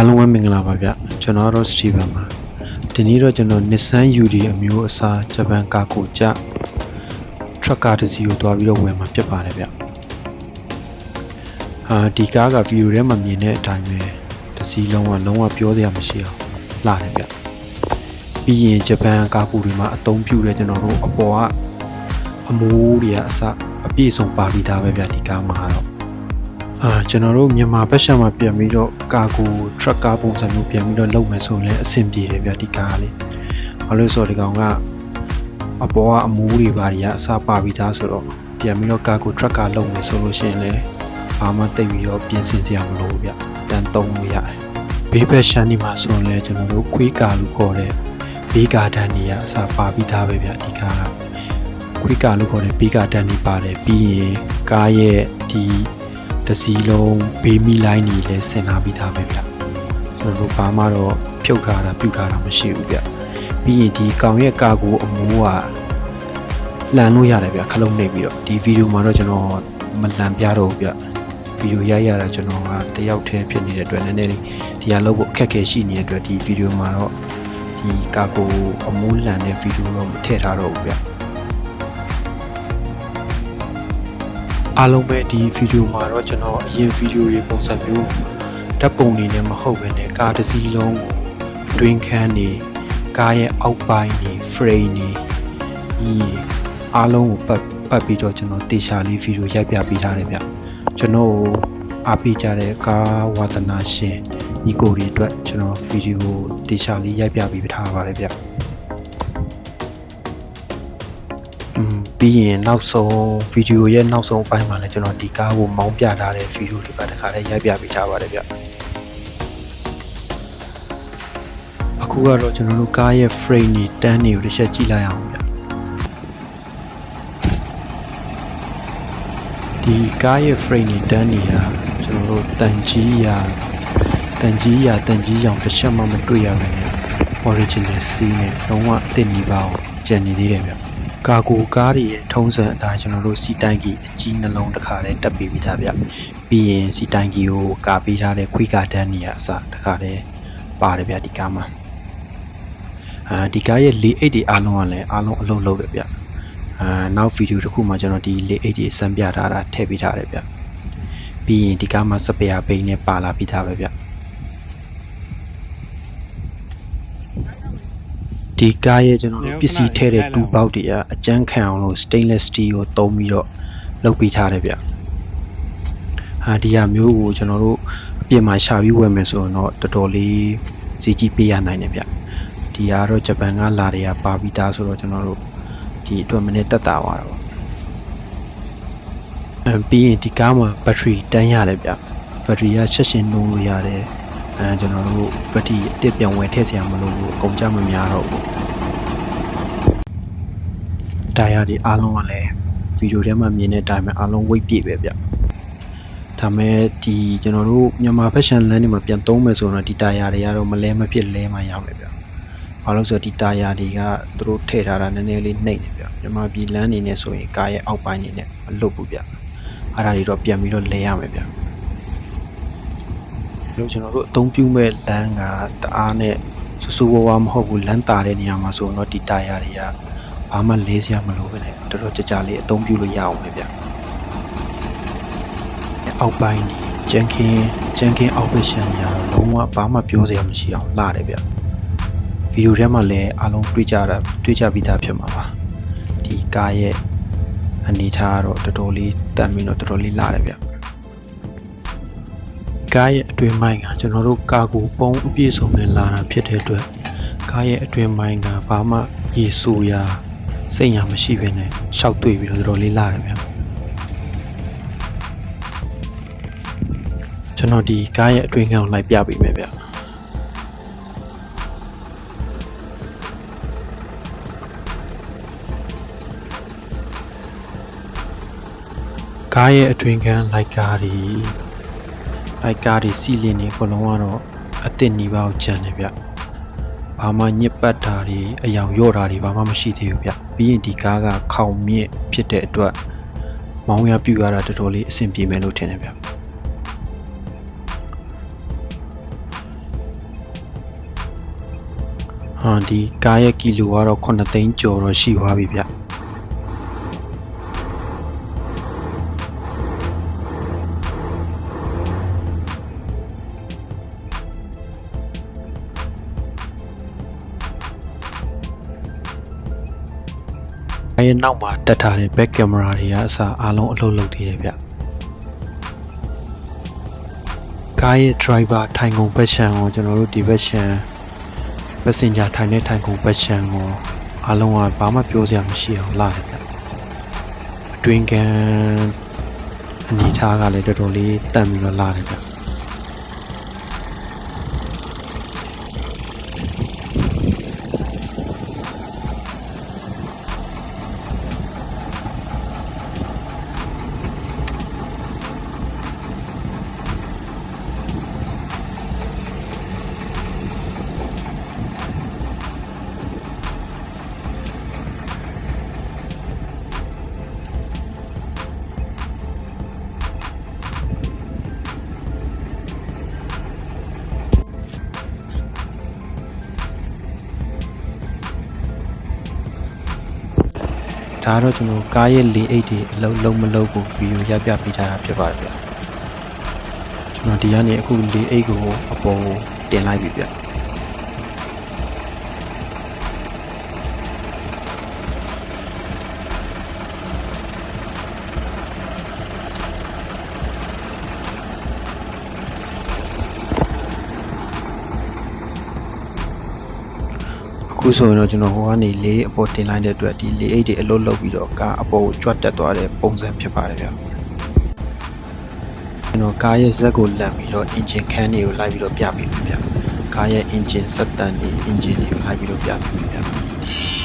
အားလုံးပဲမင်္ဂလာပါဗျကျွန်တော်တော့ Steven ပါဒီနေ့တော့ကျွန်တော် Nissan UD အမျိုးအစားဂျပန်ကာကိုကြ truck ကားတစ်စီးကိုတွားပြီးတော့ဝယ်မှာဖြစ်ပါတယ်ဗျအာဒီကားကဗီဒီယိုထဲမှာမြင်တဲ့အတိုင်းပဲတစ်စီးလုံးကလုံးဝပြောစရာမရှိအောင်လှတယ်ဗျပြီးရင်ဂျပန်ကားပူတွေမှာအသုံးပြုတဲ့ကျွန်တော်တို့အပေါ်ကအမိုးတွေကအစအပြည့်စုံပါပြီးသားပဲဗျဒီကားမှာတော့ အာကျွန်တော်တို့မြန်မာဘက်ရှံမှာပြန်ပြီးတော့ကာကို truck ကားပုံစံမျိုးပြန်ပြီးတော့လုပ်မယ်ဆိုရင်လည်းအဆင်ပြေတယ်ဗျဒီကားလေးဘာလို့လဲဆိုတော့ဒီကောင်ကအပေါ်ကအမိုးတွေဘာတွေကအစားပါပြီးသားဆိုတော့ပြန်ပြီးတော့ကာကို truck ကားလုပ်မယ်ဆိုလို့ရှိရင်လည်းဘာမှတိတ်ပြီးတော့ပြင်ဆင်စရာမလိုဘူးဗျပြန်သုံးလို့ရတယ်ဘေးဘက်ရှမ်းဒီမှာဆိုရင်လည်းကျွန်တော်တို့ခွေးကာလို့ခေါ်တဲ့ဘေးကာတန်တွေကအစားပါပြီးသားပဲဗျဒီကားကခွေးကာလို့ခေါ်တဲ့ဘေးကာတန်တွေပါတယ်ပြီးရင်ကားရဲ့ဒီ တစ်စီလုံးဘေးမီလိုင်းကြီးလည်းဆင်ထားပြီးသားပဲဗျကျွန်တော်တို့ဘာမှတော့ဖြုတ်ထားတာပြုတ်ထားတာမရှိဘူးဗျပြီးရင်ဒီကောင်ရဲ့ကာကိုအမိုးကလန်လို့ရတယ်ဗျခလုံးနေပြီးတော့ဒီဗီဒီယိုမှာတော့ကျွန်တော်မလန်ပြတော့ဘူးဗျဗီဒီယိုရိုက်ရတာကျွန်တော်ကတယောက်တည်းဖြစ်နေတဲ့အတွက်နည်းနည်းလေးဒီဟာလုပ်ဖို့အခက်အခဲရှိနေတဲ့အတွက်ဒီဗီဒီယိုမှာတော့ဒီကာကိုအမိုးလန်တဲ့ဗီဒီယိုတော့မထည့်ထားတော့ဘူးဗျ အားလုံးပဲဒီဗီဒီယိုမှာတော့ကျွန်တော်အရင်ဗီဒီယိုတွေပုံစံမျိုးဓာတ်ပုံတွေနဲ့မဟုတ်ဘဲနဲ့ကားတစ်စီးလုံးကိုတွင်းခန်းနေကားရဲ့အောက်ပိုင်းနေ frame နေဒီအားလုံးကိုပတ်ပတ်ပြီးတော့ကျွန်တော်တေချာလေးဗီဒီယိုရိုက်ပြပေးထားတယ်ဗျကျွန်တော်ကိုအားပေးကြတဲ့ကားဝါသနာရှင်ညီကိုတွေအတွက်ကျွန်တော်ဗီဒီယိုတေချာလေးရိုက်ပြပေးထားပါတယ်ဗျ ပြီးရင်နောက်ဆုံးဗီဒီယိုရဲ့နောက်ဆုံးအပိုင်းမှာလည်းကျွန်တော်ဒီကားကိုမောင်းပြထားတဲ့ဗီဒီယိုတွေပါတခါလေးရိုက်ပြပေးထားပါတယ်ဗျအခုကတော့ကျွန်တော်တို့ကားရဲ့ frame တွေတန်းတွေကိုတစ်ချက်ကြည့်လိုက်အောင်ဗျဒီကားရဲ့ frame တွေတန်းတွေကကျွန်တော်တို့တန်ကြီးရာတန်ကြီးရာတန်ကြီးရောင်တစ်ချက်မှမတွေ့ရပါနဲ့ original C နဲ့လုံးဝအစ်စ်နီးပါအောင်ကျန်နေသေးတယ်ဗျ ကာကိုကားတွေရဲ့ထုံးစံအတိုင်းကျွန်တော်တို့စီတိုင်ကြီးအကြီးနှလုံးတစ်ခါတည်းတက်ပေးပြီးသားဗျပြီးရင်စီတိုင်ကြီးကိုကာပေးထားတဲ့ခွေးကာတန်းနေရအစတစ်ခါတည်းပါတယ်ဗျဒီကားမှာအာဒီကားရဲ့လေအိတ်တွေအားလုံးကလည်းအားလုံးအလုံးလုံးတယ်ဗျအာနောက်ဗီဒီယိုတစ်ခုမှာကျွန်တော်ဒီလေအိတ်တွေစမ်းပြထားတာထည့်ပေးထားတယ်ဗျပြီးရင်ဒီကားမှာစပယ်ဘိန်းနဲ့ပါလာပြီးသားပဲဗျ ဒီကားရဲ့ကျွန်တော်တို့ပစ္စည်းထဲတဲ့တူပေါက်တွေကအကျန်းခံအောင်လို့ stainless steel ကိုသုံးပြီးတော့လုပ်ပေးထားတယ်ဗျ။ဟာဒီဟာမျိုးကိုကျွန်တော်တို့အပြင်မှာရှာပြီးဝယ်မယ်ဆိုရင်တော့တော်တော်လေးဈေးကြီးပေးရနိုင်တယ်ဗျ။ဒီဟာတော့ဂျပန်ကလာတွေကပါပြီးသားဆိုတော့ကျွန်တော်တို့ဒီအတွက်မနေ့တက်တာသွားတော့။အပြီးရင်ဒီကားမှာဘက်ထရီတန်းရတယ်ဗျ။ဘက်ထရီကချက်ရှင်နှိုးလို့ရတယ်။ အဲကျွန်တော်တို့ဘက်ထရီအစ်စ်ပြန်ဝယ်ထည့်စရာမလိုဘူးအကုန်ကြမများတော့ဘူး။တာယာတွေအားလုံးကလည်းဗီဒီယိုထဲမှာမြင်တဲ့အတိုင်းပဲအားလုံး weight ပြည့်ပဲဗျ။ဒါမဲ့ဒီကျွန်တော်တို့မြန်မာ fashion land တွေမှာပြန်သုံးမယ်ဆိုတော့ဒီတာယာတွေကတော့မလဲမဖြစ်လဲမှရမယ်ဗျ။ဘာလို့ဆိုတော့ဒီတာယာတွေကသူတို့ထည့်ထားတာနည်းနည်းလေးနှိမ့်နေဗျ။မြန်မာပြည်လမ်းနေနဲ့ဆိုရင်ကားရဲ့အောက်ပိုင်းနေနဲ့မလွတ်ဘူးဗျ။အဲ့ဒါတွေတော့ပြန်ပြီးတော့လဲရမယ်ဗျ။ လို့ကျွန်တော်တို့အသုံးပြုမဲ့လမ်းကတအားနဲ့ဆူဆူဝါးဝါမဟုတ်ဘူးလမ်းတာတဲ့နေရာမှာဆိုတော့ဒီတာယာတွေကဘာမှလေးစရာမလိုပဲနဲ့တော်တော်ကြကြလေးအသုံးပြုလို့ရအောင်ပဲဗျအောက်ပိုင်းนี่ကြန်ခင်းကြန်ခင်း operation ညာတော့လုံးဝဘာမှပြောစရာမရှိအောင်လှတယ်ဗျဗီဒီယိုထဲမှာလည်းအားလုံးတွေ့ကြတာတွေ့ကြပြီးသားဖြစ်မှာပါဒီကားရဲ့အနေထားကတော့တော်တော်လေးတန်ပြီးတော့တော်တော်လေးလှတယ်ဗျ ကားရဲ့အတွင်းပိုင်းကကျွန်တော်တို့ကာကိုပုံအပြည့်စုံနဲ့လာတာဖြစ်တဲ့အတွက်ကားရဲ့အတွင်းပိုင်းကဘာမှရေဆူရာစိတ်ညာမရှိဘဲနဲ့ရှောက်တွေ့ပြီးတော့တော်တော်လေးလာတယ်ဗျကျွန်တော်ဒီကားရဲ့အတွင်းကောင်လိုက်ပြပေးမယ်ဗျကားရဲ့အတွင်းကန်လိုက်ကားဒီ လိုက်ကားတွေစီလင်းနေအကုန်လုံးကတော့အစ်စ်နီးပါးကိုဂျန်နေဗျဘာမှညစ်ပတ်တာတွေအယောင်ရော့တာတွေဘာမှမရှိသေးဘူးဗျပြီးရင်ဒီကားကခေါင်မြင့်ဖြစ်တဲ့အတွက်မောင်းရပြူရတာတော်တော်လေးအဆင်ပြေမယ်လို့ထင်တယ်ဗျဟာဒီကားရဲ့ကီလိုကတော့9သိန်းကျော်တော့ရှိသွားပြီဗျ။ နောက်မှာတက်ထားတဲ့ back camera တွေကအစားအားလုံးအလုပ်လုပ်သေးတယ်ဗျကားရဲ့ driver ထိုင်ကုန်ဘက်ရှန်ကိုကျွန်တော်တို့ဒီဘက်ရှန် passenger ထိုင်တဲ့ထိုင်ကုန်ဘက်ရှန်ကိုအားလုံးကဘာမှပြောစရာမရှိအောင်လာတယ်ဗျအတွင်ကန်အနေထားကလည်းတော်တော်လေးတန်ပြီးတော့လာတယ်ဗျ ဒါကတော့ကျွန်တော်ကားရဲ့လေအိတ်တွေအလုံးလုံးမလုံးကိုဗီဒီယိုရိုက်ပြပေးထားတာဖြစ်ပါတယ်ဗျကျွန်တော်ဒီကနေအခုလေအိတ်ကိုအပေါ်ကိုတင်လိုက်ပြီဗျ အခုဆိုရင်တော့ကျွန်တော်ဟိုကနေလေးအပေါ်တင်လိုက်တဲ့အတွက်ဒီလေးအိတ်တွေအလုတ်လုတ်ပြီးတော့ကားအပေါ်ကိုကြွတ်တက်သွားတဲ့ပုံစံဖြစ်ပါတယ်ဗျကျွန်တော်ကားရဲ့ဇက်ကိုလန့်ပြီးတော့ engine ခန်းတွေကိုလိုက်ပြီးတော့ပြပေးမယ်ဗျကားရဲ့ engine စက်တန်တွေ engine တွေကိုလိုက်ပြီးတော့ပြပေးမယ်ဗျ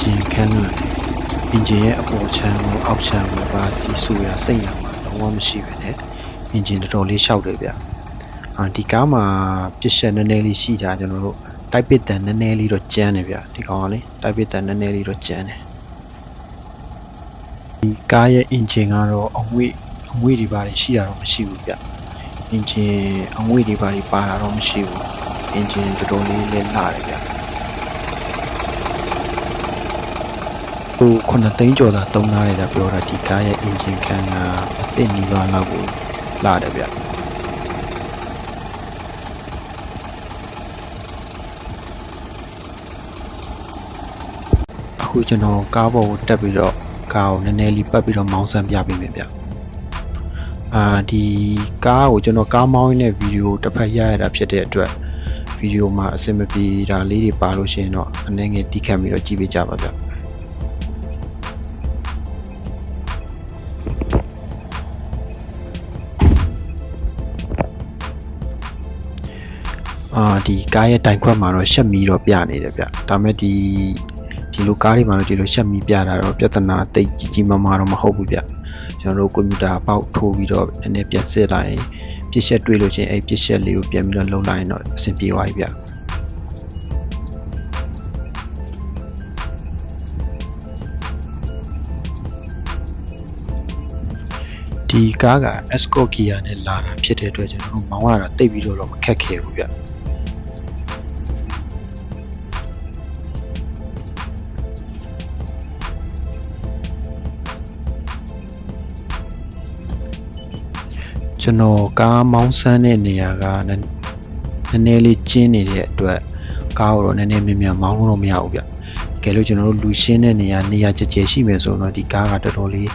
အဲ့ရဲ့ engine ခန်းက engine ရဲ့အပေါ်ချမ်းကိုအောက်ချမ်းကိုပါစီဆူရစိတ်ရမှာလုံးဝမရှိပဲနဲ့ engine တော်တော်လေးရှောက်တယ်ဗျအာဒီကားမှာပြစ်ချက်နည်းနည်းလေးရှိတာကျွန်တော်တို့တိုက်ပစ်တန်နည်းနည်းလေးတော့ကျန်းတယ်ဗျဒီကောင်ကလေတိုက်ပစ်တန်နည်းနည်းလေးတော့ကျန်းတယ်ဒီကားရဲ့ engine ကတော့အငွေ့အငွေ့တွေပါရှိတာတော့မရှိဘူးဗျ engine အငွေ့တွေပါပါတာတော့မရှိဘူး engine တော်တော်လေးလေးလာတယ်ဗျ ဟို9သိန်းကျော်သာတုံးထားတယ်ဗျပြောတာဒီကားရဲ့ engine ခန်းကအသစ်နီးပါးလောက်ကိုလာတယ်ဗျအခုကျွန်တော်ကားပေါ်ကိုတက်ပြီးတော့ကားကိုနည်းနည်းလေးပတ်ပြီးတော့မောင်းဆန်ပြပေးမယ်ဗျအာဒီကားကိုကျွန်တော်ကားမောင်းရင်းတဲ့ဗီဒီယိုတစ်ဖက်ရရတာဖြစ်တဲ့အတွက်ဗီဒီယိုမှာအဆင်မပြေတာလေးတွေပါလို့ရှိရင်တော့အနေငယ်တီးခတ်ပြီးတော့ကြည့်ပေးကြပါဗျ အာဒီကားရဲ့တိုင်ခွက်မှာတော့ရှက်မီတော့ပြနေတယ်ဗျဒါပေမဲ့ဒီဒီလိုကားတွေမှာတော့ဒီလိုရှက်မီပြတာတော့ပြဿနာတိတ်ကြီးကြီးမားမားတော့မဟုတ်ဘူးဗျကျွန်တော်တို့ကွန်ပျူတာပေါက်ထိုးပြီးတော့နည်းနည်းပြန်စစ်လိုက်ရင်ပြစ်ချက်တွေ့လို့ချင်းအဲ့ပြစ်ချက်လေးကိုပြန်ပြီးတော့လုံလိုက်ရင်တော့အဆင်ပြေသွားပြီဗျဒီကားက Escort Kia နဲ့လာတာဖြစ်တဲ့အတွက်ကျွန်တော်တို့မောင်းရတာတိတ်ပြီးတော့မခက်ခဲဘူးဗျ ကျွန်တော်ကားမောင်းဆန်းတဲ့နေရာကနည်းနည်းလေးကျင်းနေတဲ့အတွက်ကားကိုတော့နည်းနည်းမြန်မြန်မောင်းလို့တော့မရဘူးဗျကဲလို့ကျွန်တော်တို့လူရှင်းတဲ့နေရာနေရာကြကြရှိမယ်ဆိုတော့ဒီကားကတော်တော်လေး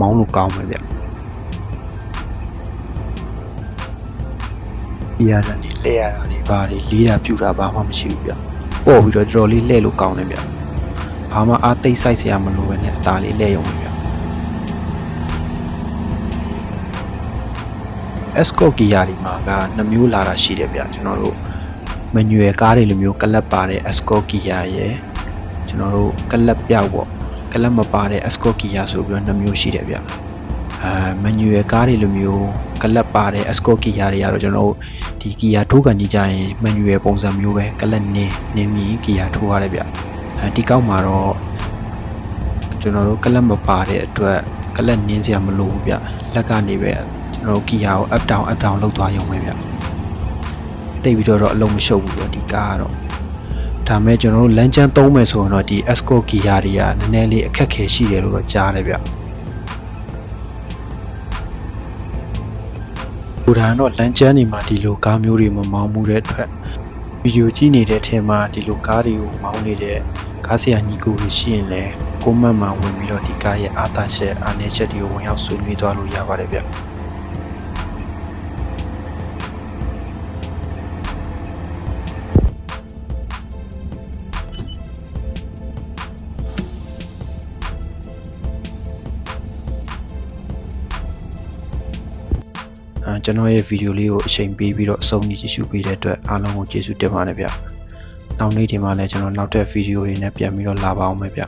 မောင်းလို့ကောင်းမယ်ဗျဒီရတာနေလဲရတာနေပါလေလေးတာပြူတာဘာမှမရှိဘူးဗျပို့ပြီးတော့တော်တော်လေးလဲလို့ကောင်းတယ်ဗျဘာမှအားသိမ့်ဆိုင်စရာမလိုပဲနဲ့အသားလေးလဲရုံပဲဗျ Escort gear ဒီမှာက2မျိုးလာတာရှိတယ်ဗျကျွန်တော်တို့ manual ကားတွေလိုမျိုးကလပ်ပါတဲ့ Escort gear ရယ်ကျွန်တော်တို့ကလပ်ပြောက်ပေါ့ကလပ်မပါတဲ့ Escort gear ဆိုပြီးတော့2မျိုးရှိတယ်ဗျအာ manual ကားတွေလိုမျိုးကလပ်ပါတဲ့ Escort gear တွေကတော့ကျွန်တော်တို့ဒီ gear ထိုးကန်ကြီးကြရင် manual ပုံစံမျိုးပဲကလပ်နင်းနင်းပြီး gear ထိုးရတယ်ဗျအဲဒီကောက်မှာတော့ကျွန်တော်တို့ကလပ်မပါတဲ့အတွက်ကလပ်နင်းစရာမလိုဘူးဗျလက်ကနေပဲကျွန် တော်တို့ gear ကို up down up down လောက်သွားရုံပဲဗျတိတ်ပြီးတော့တော့အလုံးမရှုပ်ဘူးဗျဒီကားကတော့ဒါမဲ့ကျွန်တော်တို့လမ်းကျန်းသုံးမယ်ဆိုရင်တော့ဒီ escort gear တွေကနည်းနည်းလေးအခက်ခဲရှိတယ်လို့တော့ကြားတယ်ဗျဘူဒန်တော့လမ်းကျန်းနေမှာဒီလိုကားမျိုးတွေမမောင်းမှုတဲ့အတွက်ဗီဒီယိုကြည့်နေတဲ့အထက်မှာဒီလိုကားတွေကိုမောင်းနေတဲ့ကားဆရာညီကိုတွေရှိရင်လည်းကိုမန့်မှဝင်ပြီးတော့ဒီကားရဲ့အားသာချက်အားနည်းချက်တွေကိုဝင်ရောက်ဆွေးနွေးသွားလို့ရပါတယ်ဗျ ကျွန်တော်ရဲ့ဗီဒီယိုလေးကိုအချိန်ပေးပြီးတော့အဆုံးကြီးကြည့်ရှုပေးတဲ့အတွက်အားလုံးကိုကျေးဇူးတင်ပါတယ်ဗျ။နောက်နေ့ဒီမှာလည်းကျွန်တော်နောက်တဲ့ဗီဒီယိုတွေနဲ့ပြန်ပြီးတော့လာပါအောင်မယ်ဗျ။